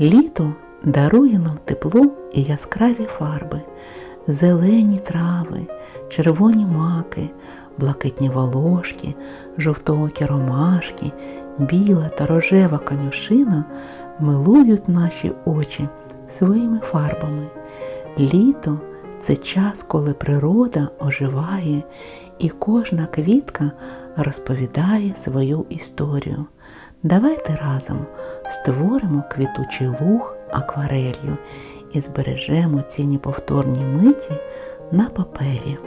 Літо дарує нам тепло і яскраві фарби, зелені трави, червоні маки, блакитні волошки, жовтоокі ромашки, біла та рожева конюшина милують наші очі своїми фарбами. Літо це час, коли природа оживає і кожна квітка розповідає свою історію. Давайте разом створимо квітучий луг акварелью і збережемо ці неповторні миті на папері.